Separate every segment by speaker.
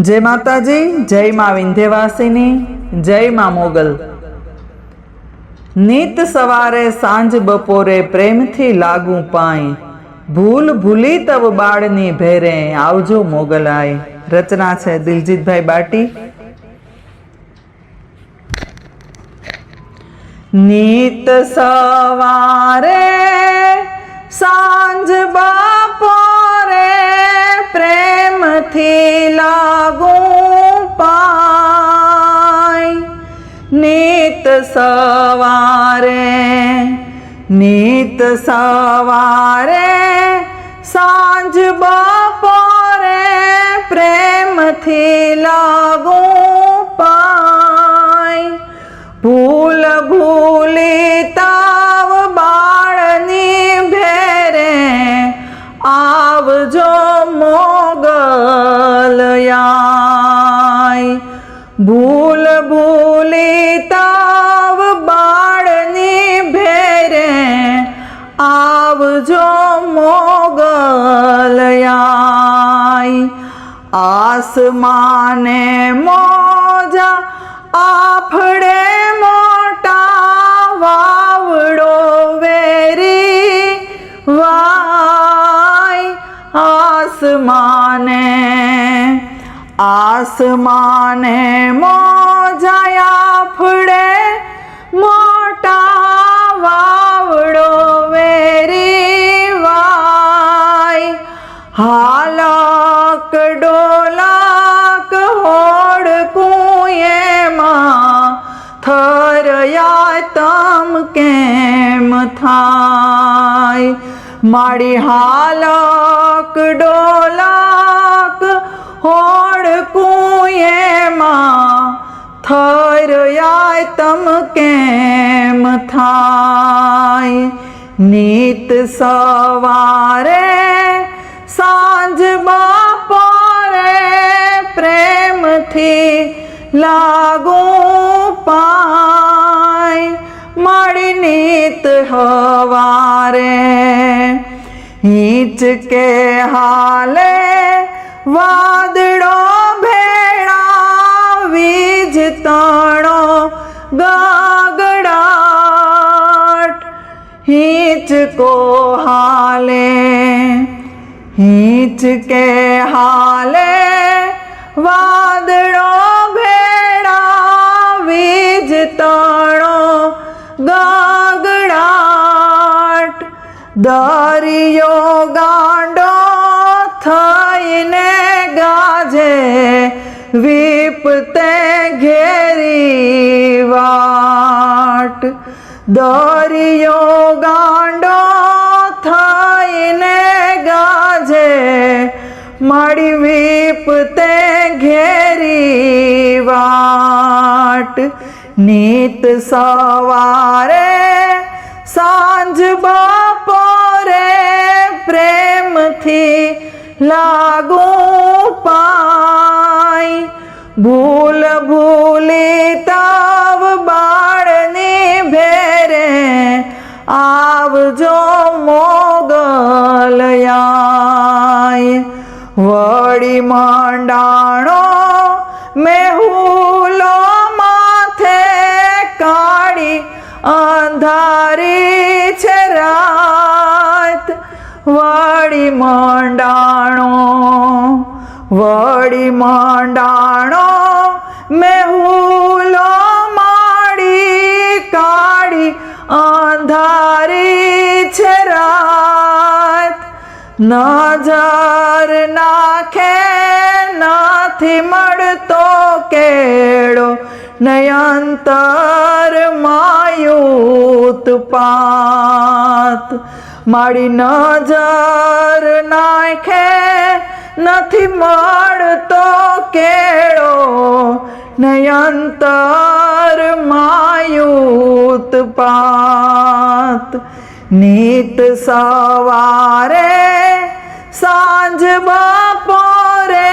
Speaker 1: જય માતાજી, જય મા વિંધ્યવાસિની, જય મા મોગલ. નીત સવારે સાંજ બપોરે પ્રેમથી લાગુ પાય. ભૂલ ભૂલી તવ બાળની ભેરે આવજો મોગલાય. રચના છે દિલજીતભાઈ બાટી. નીત સવારે સાંજ બપોરે લાગુ પાય નીત સવારે નીત સવારે સાંજ બપોરે પ્રેમથી લાગો પાય. ભૂલ ભૂલી ભૂલ ભૂલી તાવ બાળની ભેરે, આવજો મોગલયાય આસમાને મોજા આફડે મોટા વાવડો વેરી વાય. આસમાને આસમાને મોજાયા ફડે મોટા વાવડો વેરી વાય હાલક, ડોલાક હોડ એમાં થરયા તમ કેમ થાય? મારી હાલક ડોલાક થરયા તમ કેમ થાય? નીત સવારે સાંજ બપોરે પ્રેમથી લાગુ પાય. મળી નીત હવારે હિંચકે હાલે વાદળો તણો ગાગડાટ. હિંચકો હાલે હિંચકે હાલે વાદળો ભેડા વીજ તણો ગાગડાટ. દરિયો ગાંડો દરિયો ગાંડો થઈને ગાજે, મારી વિપતે ઘેરી વાટ. નીત સવારે સાંજ બપોરે પ્રેમથી લાગુ પાય. ભૂલ ભૂલી આવજો મોગલયાય. વળી માંડાણો મેહુલો માથે કાળી અંધારી છે રાત. વળી માંડાણો વળી માંડાણો મેહુલો નજર નાખે, નથી મળતો કેળો, નયંતર માયુત પાત. મારી નજર નાખે, નથી મળતો કેળો, નયંતર માયુત પાત. નીત સવારે બપોરે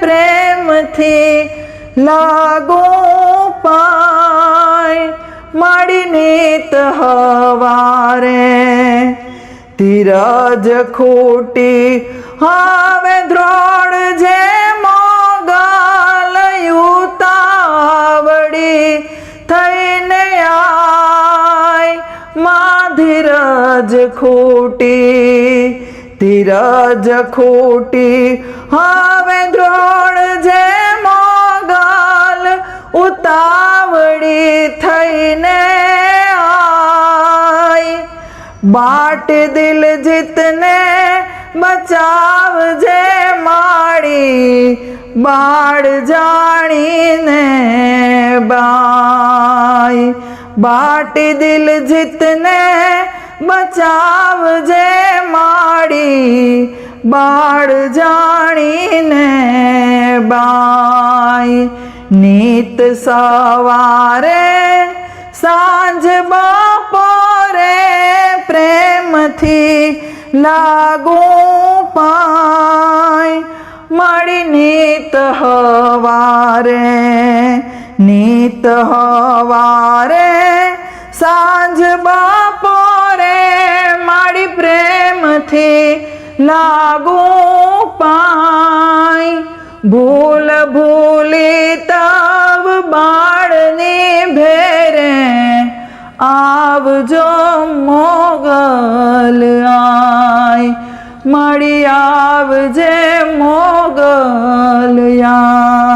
Speaker 1: પ્રેમથી લાગો પાય મળીને હવારે. ધીરજ ખોટી હવે દ્રોણ જે મોગલ ઉતાવડી થઈને આય મા ધીરજ ખોટી. ધીરજ ખોટી, હવે દ્રોણ જે મોગલ ઉતાવળી થઈને આય. બાટ દિલ જીતને બચાવજે માડી બાળ જાણીને બાય. બાટ દિલ જીતને બચાવજે માડી બાળ જાણીને બાય નીત સવારે સાંજ બપોરે પ્રેમથી લાગુ પાય મળી નીત હવારે નીત હવારે સાંજ બપોરે મારી પ્રેમથી લાગુ પાય. ભૂલ ભૂલી તવ બાળની ભેરે આવજો મોગલ આય. મળી આવજે મોગલ આય.